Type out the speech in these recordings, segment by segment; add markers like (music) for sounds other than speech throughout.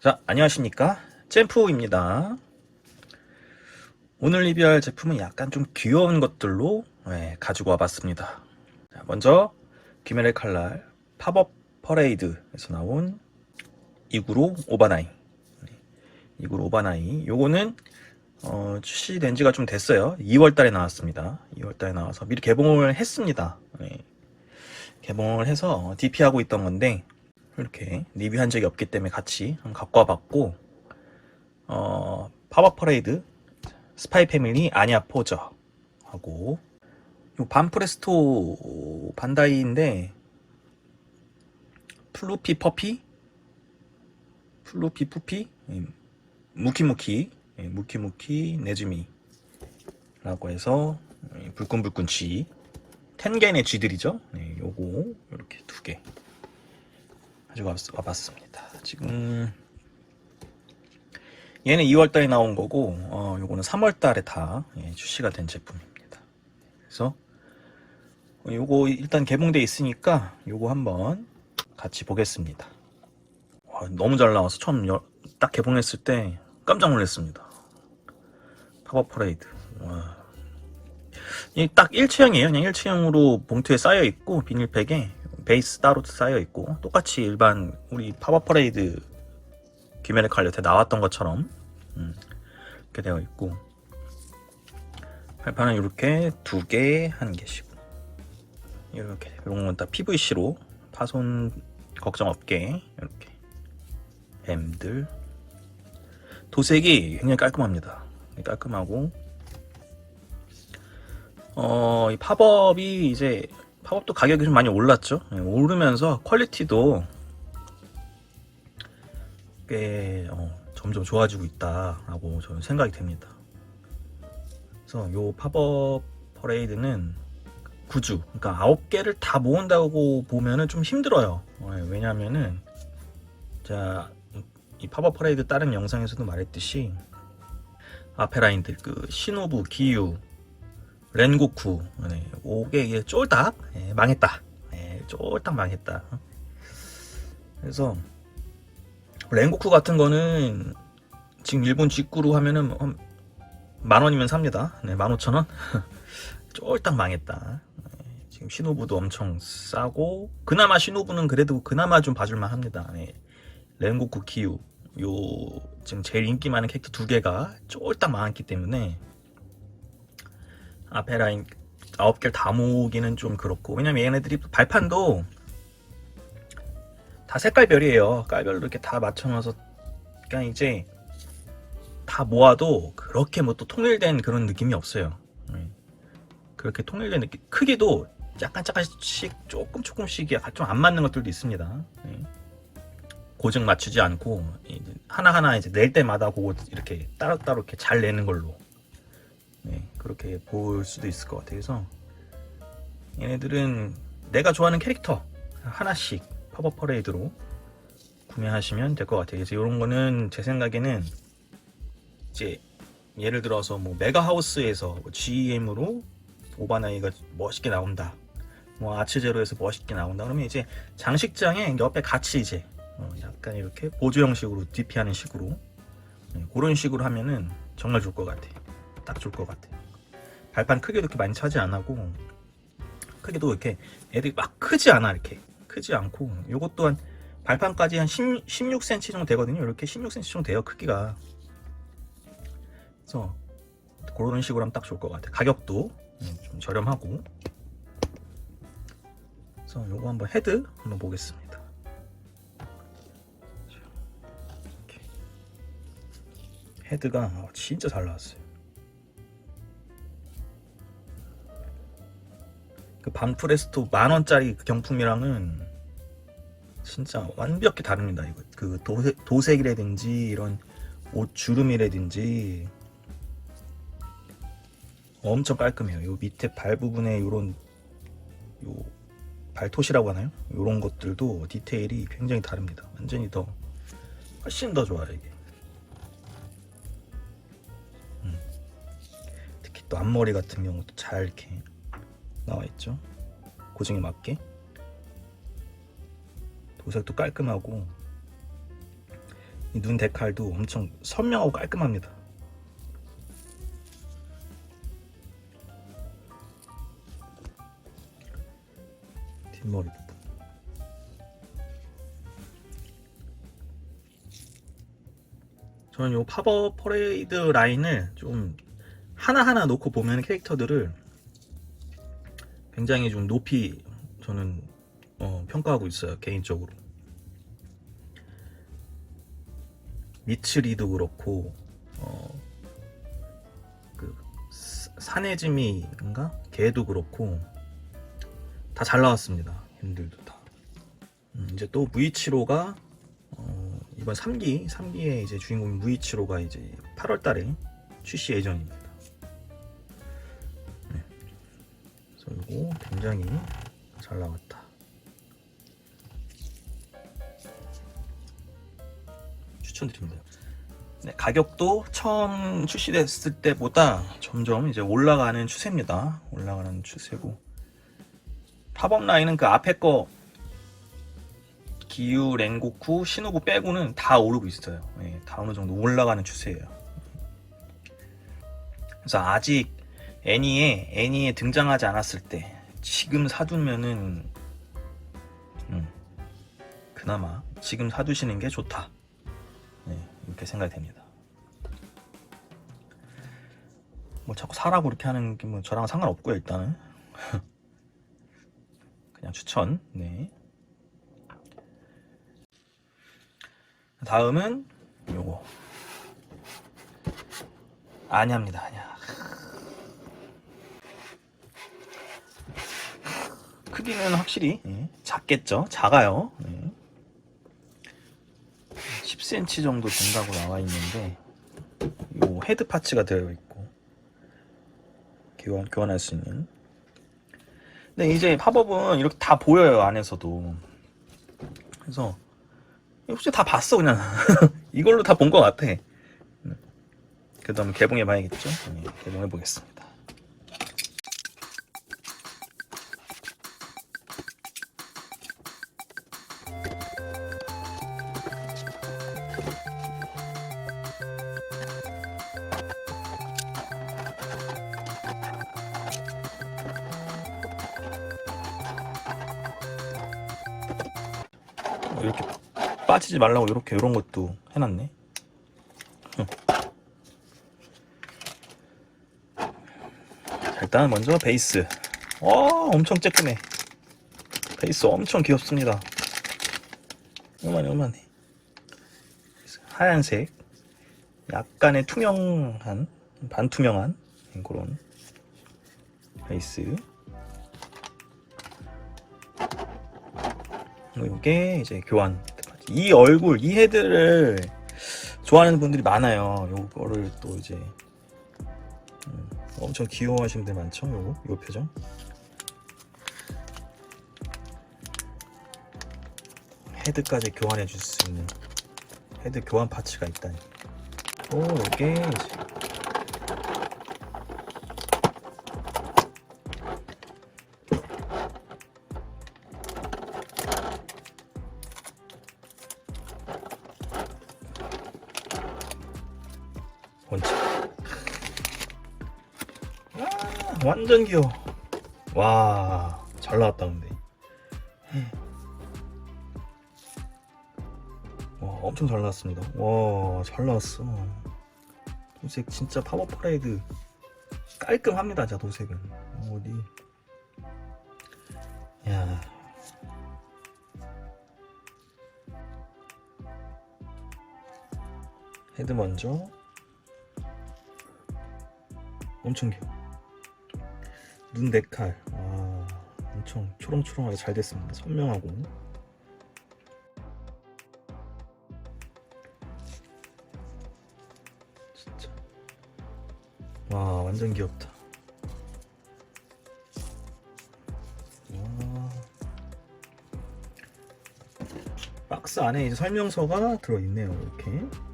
자, 안녕하십니까. 잼프입니다. 오늘 리뷰할 제품은 약간 좀 귀여운 것들로 네, 가지고 와봤습니다. 자, 먼저 귀멸의 칼날 팝업 퍼레이드에서 나온 이구로 오바나이. 네, 이구로 오바나이. 요거는 어, 출시된 지가 좀 됐어요. 2월 달에 나왔습니다. 2월 달에 나와서 미리 개봉을 했습니다. 네. 개봉을 해서 DP하고 있던 건데 이렇게 리뷰한 적이 없기 때문에 같이 한번 갖고 와봤고 어, 팝업 퍼레이드 스파이 패밀리 아니아 포저 하고 요 반프레스토 반다이인데 플루피 퍼피 플루피 푸피 예, 무키무키 예, 무키무키 네즈미 라고 해서 예, 불끈불끈 쥐. 텐겐의 쥐들이죠? 네, 요거 이렇게 두개 가지고 왔- 와봤습니다. 지금 얘는 2월달에 나온 거고 어, 요거는 3월달에 다 예, 출시가 된 제품입니다. 그래서 어, 요거 일단 개봉돼 있으니까 요거 한번 같이 보겠습니다. 와, 너무 잘 나와서 처음 여- 딱 개봉했을 때 깜짝 놀랐습니다. 팝업 퍼레이드. 와. 이딱 일체형이에요. 그냥 일체형으로 봉투에 쌓여 있고 비닐팩에 베이스 따로 쌓여 있고 똑같이 일반 우리 팝업 퍼레이드 귀멸의 칼리한테 나왔던 것처럼 음, 이렇게 되어 있고 발판은 이렇게 두 개, 한 개씩. 이렇게 이런 건 다 PVC로 파손 걱정 없게 이렇게 뱀들. 도색이 굉장히 깔끔합니다. 깔끔하고. 어, 이 팝업이 이제 팝업도 가격이 좀 많이 올랐죠. 예, 오르면서 퀄리티도 꽤 어, 점점 좋아지고 있다라고 저는 생각이 됩니다. 그래서 요 팝업 퍼레이드는 구주, 그러니까 아홉 개를 다 모은다고 보면은 좀 힘들어요. 어, 예, 왜냐하면은 자, 이 팝업 퍼레이드 다른 영상에서도 말했듯이 앞에 라인들 그 시노부, 기유, 렌고쿠. 네, 오게 쫄딱 예, 망했다. 예, 쫄딱 망했다. 그래서 렌고쿠 같은 거는 지금 일본 직구로 하면은 한만 원이면 삽니다. 네, 만 오천 원? (laughs) 쫄딱 망했다. 예, 지금 시노부도 엄청 싸고 그나마 시노부는 그래도 그나마 좀 봐줄만 합니다. 네, 렌고쿠 키유 요 지금 제일 인기 많은 캐릭터 두 개가 쫄딱 망했기 때문에 앞에 라인 아홉 개를 다 모으기는 좀 그렇고 왜냐면 얘네들이 발판도 다 색깔별이에요. 깔별로 이렇게 다 맞춰놔서 그냥 이제 다 모아도 그렇게 뭐 또 통일된 그런 느낌이 없어요. 네. 그렇게 통일된 느낌 크기도 약간 약간씩 조금 조금씩 약간 좀 안 맞는 것들도 있습니다. 네. 고정 맞추지 않고 이제 하나 하나 이제 낼 때마다 그거 이렇게 따로따로 이렇게 잘 내는 걸로 네, 그렇게 볼 수도 있을 것 같아요. 그래서 얘네들은 내가 좋아하는 캐릭터 하나씩 팝업 퍼레이드로 구매하시면 될 것 같아요. 그래서 이런 거는 제 생각에는 이제 예를 들어서 뭐 메가하우스에서 뭐 GM으로 오바나이가 멋있게 나온다. 뭐 아츠제로에서 멋있게 나온다. 그러면 이제 장식장에 옆에 같이 이제 어, 약간 이렇게 보조 형식으로 DP하는 식으로 네, 그런 식으로 하면은 정말 좋을 것 같아요. 딱 좋을 것 같아. 발판 크기도 이렇게 많이 차지 안 하고 크기도 이렇게 애들이 막 크지 않아 이렇게 크지 않고 요것 또한 발판까지 한 10, 16cm 정도 되거든요. 이렇게 16cm 정도 돼요 크기가. 그래서 그런 식으로 하면 딱 좋을 것 같아. 가격도 음, 좀 저렴하고. 그래서 요거 한번 헤드 한번 보겠습니다. 헤드가 어, 진짜 잘 나왔어요. 그 반프레스토 만 원짜리 그 경품이랑은 진짜 완벽히 다릅니다. 이거 그 도색, 도색이라든지 이런 옷 주름이라든지 엄청 깔끔해요. 요 밑에 발 부분에 이런 요 발토시라고 하나요? 이런 것들도 디테일이 굉장히 다릅니다. 완전히 더 훨씬 더 좋아요 이게. 음. 특히 또 앞머리 같은 경우도 잘 이렇게 나와 있죠. 고정에 맞게 도색도 깔끔하고 이눈 데칼도 엄청 선명하고 깔끔합니다. 뒷머리 부분. 저는 요 팝업 퍼레이드 라인을 좀 하나하나 놓고 보면 캐릭터들을 굉장히 좀 높이 저는 어, 평가하고 있어요 개인적으로. 미츠리도 그렇고 어, 그 사- 사내지미인가? 걔도 그렇고 다 잘 나왔습니다 얘들도 다. 음, 이제 또 무이치로가 어, 이번 3기 3기의 이제 주인공 무이치로가 이제 8월달에 출시 예정입니다. 이거 굉장히 잘 나왔다. 추천드립니다. 네, 가격도 처음 출시됐을 때보다 점점 이제 올라가는 추세입니다. 올라가는 추세고 팝업 라인은 그 앞에 거 기유, 랭고쿠, 시노부 빼고는 다 오르고 있어요. 예, 다 어느 정도 올라가는 추세예요. 그래서 아직 애니에 애니에 등장하지 않았을 때 지금 사두면은 음, 그나마 지금 사두시는 게 좋다. 네, 이렇게 생각이 됩니다. 뭐 자꾸 사라고 이렇게 하는 게 뭐 저랑 상관없고요 일단은 (laughs) 그냥 추천. 네. 다음은 요거 아냐입니다 아냐 크기는 확실히 예, 작겠죠? 작아요. 예. 10cm 정도 된다고 나와 있는데 요 헤드 파츠가 되어 있고 교환, 교환할 수 있는. 근데 이제 팝업은 이렇게 다 보여요 안에서도. 그래서 솔직히 다 봤어 그냥? (laughs) 이걸로 다 본 것 같아. 음. 그래도 한번 개봉해 봐야겠죠? 네, 개봉해 보겠습니다 이렇게 빠지지 말라고 이렇게 이런 것도 해놨네. 일단 먼저 베이스. 와 엄청 쬐끔해. 베이스 엄청 귀엽습니다. 요만해 요만해. 하얀색. 약간의 투명한 반투명한 그런 베이스. 이게 이제 교환 이 얼굴 이 헤드를 좋아하는 분들이 많아요. 요거를 또 이제 음, 엄청 귀여워하시는 분들 많죠? 요거 요 표정? 헤드까지 교환해 줄 수 있는 헤드 교환 파츠가 있다니. 오 요게 이제 완전 귀여워. 와, 잘 나왔다, 근데. 와, 엄청 잘 나왔습니다. 와, 잘 나왔어. 도색 진짜 파워 퍼레이드 깔끔합니다, 자, 도색은. 어디. 야. 헤드 먼저. 엄청 귀여워. 눈 네칼. 와, 엄청 초롱초롱하게 잘 됐습니다. 선명하고. 진짜. 와, 완전 귀엽다. 와. 박스 안에 이제 설명서가 들어있네요. 이렇게.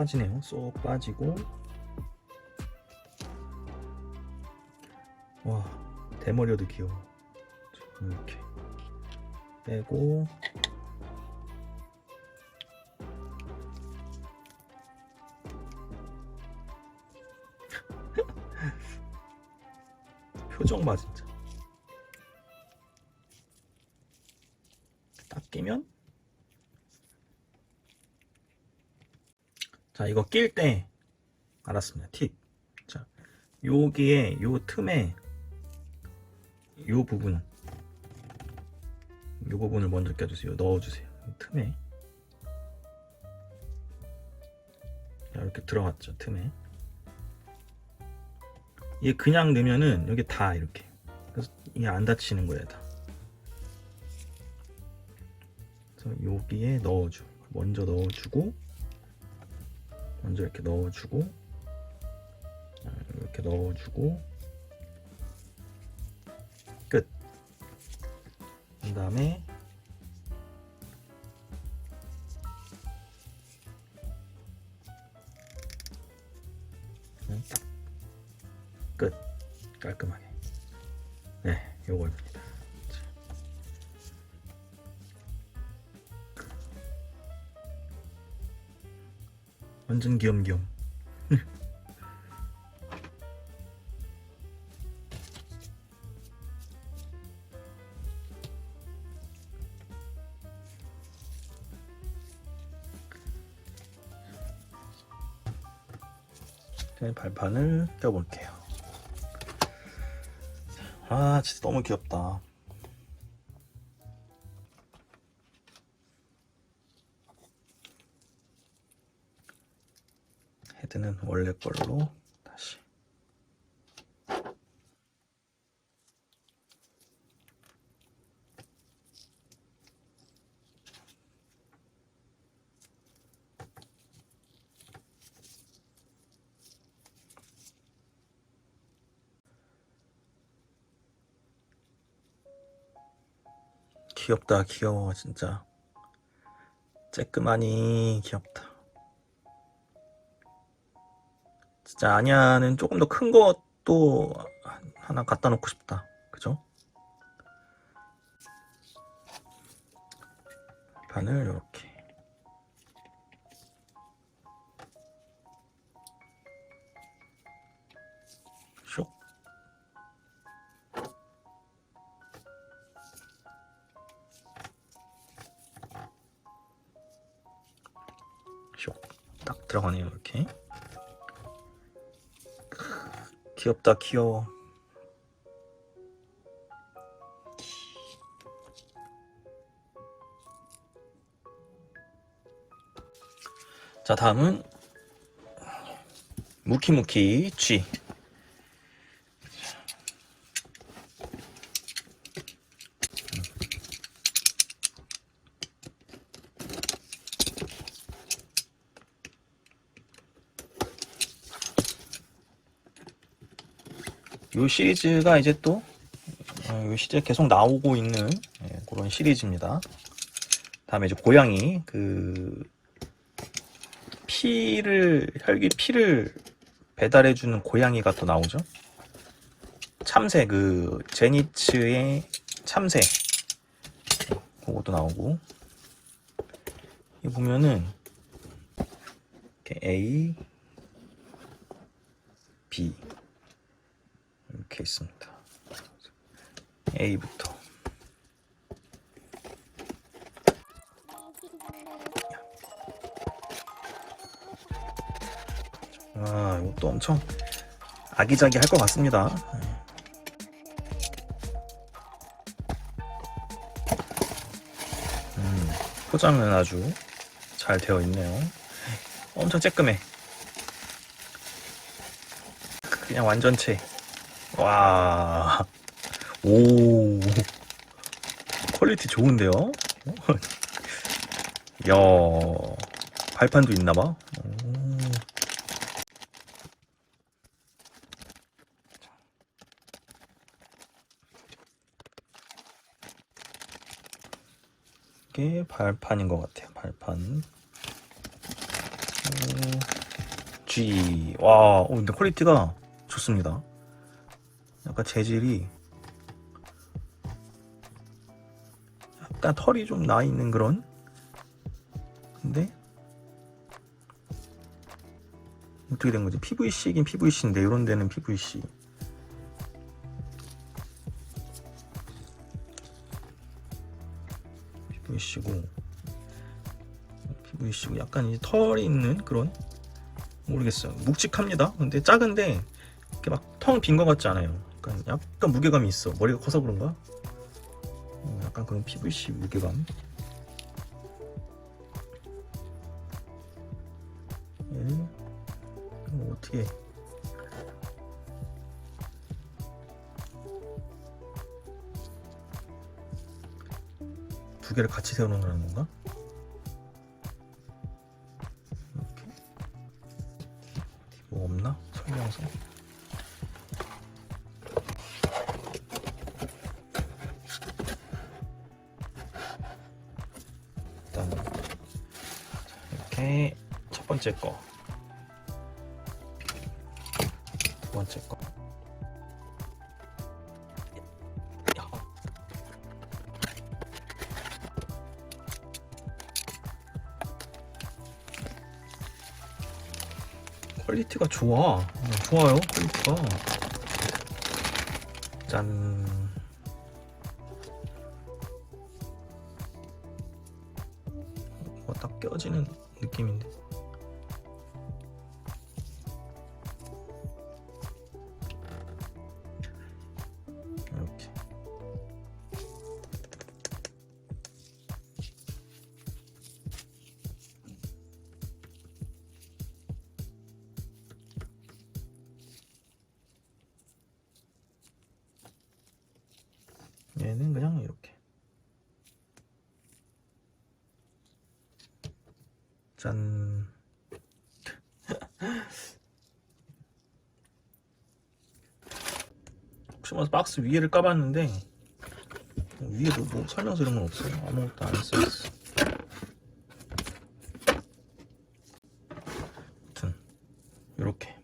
빠지네요. 쏙 빠지고 와 대머리여도 귀여워. 이렇게 빼고 (laughs) 표정 봐 진짜. 이거 낄 때. 알았습니다. 팁. 자 여기에 요 틈에 요 부분. 요 부분을 먼저 껴주세요. 넣어주세요. 이 틈에. 자, 이렇게 들어갔죠 틈에. 이게 그냥 넣으면은 여기 다 이렇게. 그래서 이게 안 닫히는 거예요 다. 그래서 여기에 넣어줘. 먼저 넣어주고 먼저 이렇게 넣어주고 아, 이렇게 넣어주고 끝. 그 다음에 딱 끝. 깔끔하게. 네, 요거입니다. 완전 귀염귀염. (laughs) 발판을 껴볼게요. 아, 진짜 너무 귀엽다. 헤드는 원래 걸로 다시. 귀엽다, 귀여워, 진짜. 쬐끄마니 귀엽다. 진짜 아냐는 조금 더 큰 것도 하나 갖다 놓고 싶다. 그죠? 반을 이렇게. 쇽. 쇽. 딱 들어가네요, 이렇게. 귀엽다 귀여워. 자 다음은 무키무키 쥐 요 시리즈가 이제 또, 어, 요 시리즈 계속 나오고 있는 예, 그런 시리즈입니다. 다음에 이제 고양이, 그, 피를, 혈기 피를 배달해 주는 고양이가 또 나오죠. 참새, 그, 제니츠의 참새. 그것도 나오고. 이 보면은, 이렇게 A, B. 이렇게 있습니다. A부터 아 이것도 엄청 아기자기 할 것 같습니다. 음, 포장은 아주 잘 되어 있네요. 엄청 쬐끔해. 그냥 완전체. 와, 오, 퀄리티 좋은데요? 야, 발판도 있나봐. 오. 이게 발판인 것 같아요. 발판. G. 와, 어, 근데 퀄리티가 좋습니다. 약간 재질이 약간 털이 좀 나 있는 그런. 근데 어떻게 된 거지? PVC이긴 PVC인데 이런 데는 PVC. PVC고 PVC고 약간 이제 털이 있는 그런 모르겠어요. 묵직합니다. 근데 작은데 이렇게 막 텅 빈 것 같지 않아요. 약간 약간 무게감이 있어. 머리가 커서 그런가? 음, 약간 그런 PVC 무게감. 예. 이거 어떻게? 두 개를 같이 세워놓는 건가? 이렇게 첫 번째 거, 두 번째 거. 퀄리티가 좋아. 어, 좋아요, 퀄리티가. 짠. 어, 딱 껴지는 느낌인데. 박스 위에를 까봤는데 어, 위에 뭐, 뭐 설명서 이런 건 없어요. 아무것도 안 써있어. 아무튼 이렇게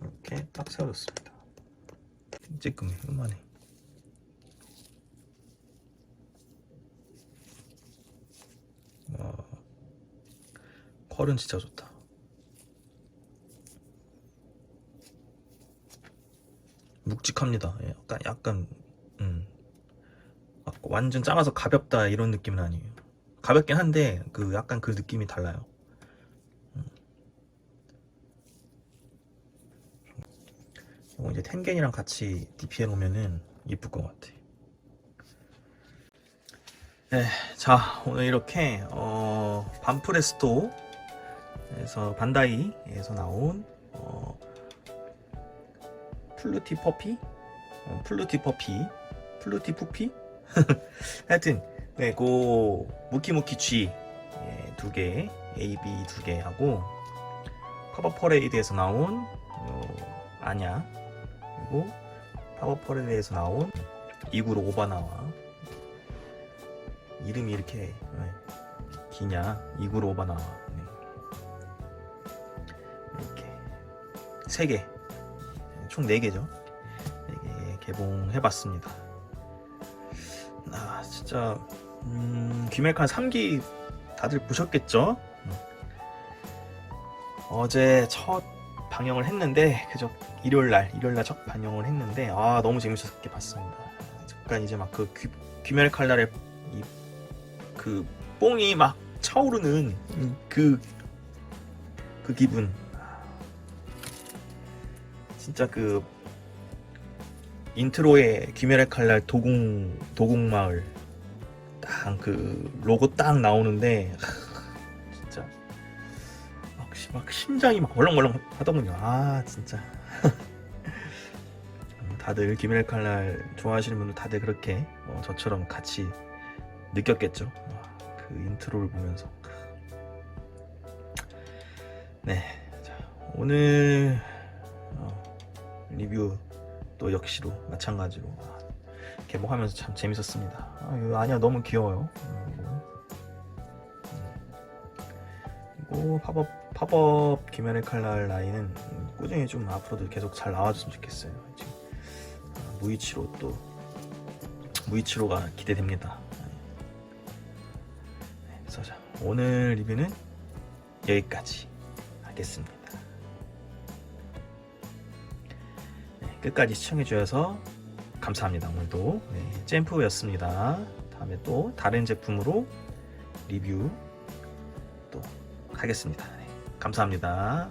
이렇게 딱 세워졌습니다. 찌끔해 요만해. 와, 컬은 진짜 좋다. 묵직합니다. 예, 약간 약간 음막 완전 작아서 가볍다 이런 느낌은 아니에요. 가볍긴 한데 그 약간 그 느낌이 달라요. 음. 이거 이제 텐겐이랑 같이 DP해 놓으면은 이쁠 것 같아. 네, 자 오늘 이렇게 어, 반프레스토에서 반다이에서 나온 어, 플루티 퍼피, 어, 플루티 퍼피, 플루티 푸피, (laughs) 하여튼 네, 그 무키무키 G 예, 두 개, A, B 두 개 하고 파버 퍼레이드에서 나온 어, 아냐 그리고 파버 퍼레이드에서 나온 이구로 오바나와. 이름이 이렇게 네, 기냐 이구로 오바나와. 네. 이렇게. 세 개, 총네 개죠. 네개 개봉해봤습니다. 아 진짜 음, 귀멜칸 3기 다들 보셨겠죠? 음. 어제 첫 방영을 했는데 그저 일요일 날 일요일 날 첫 방영을 했는데 아 너무 재밌었게 봤습니다. 잠깐 이제 막 그 귀멜 칼날의 이 그 뽕이 막 차오르는 그그 기분 진짜 그 인트로에 귀멸의 칼날 도궁 도궁 마을 딱 그 로고 딱 나오는데 하, 진짜 막, 시- 막 심장이 막 벌렁벌렁 하더군요. 아 진짜 (laughs) 음, 다들 귀멸의 칼날 좋아하시는 분들 다들 그렇게 어, 저처럼 같이 느꼈겠죠. 와, 그 인트로를 보면서 네, 자, 오늘 어, 리뷰 또 역시로 마찬가지로 아, 개봉하면서 참 재밌었습니다. 아, 아니야 너무 귀여워요. 음, 이거. 음. 그리고 팝업 팝업 김연의 칼날 라인은 음, 꾸준히 좀 앞으로도 계속 잘 나와줬으면 좋겠어요. 지금 아, 무이치로 또 무이치로가 기대됩니다. 네, 그래서 자, 오늘 리뷰는 여기까지 하겠습니다. 끝까지 시청해주셔서 감사합니다. 오늘도 네, 잼프였습니다. 다음에 또 다른 제품으로 리뷰 또 하겠습니다. 네, 감사합니다.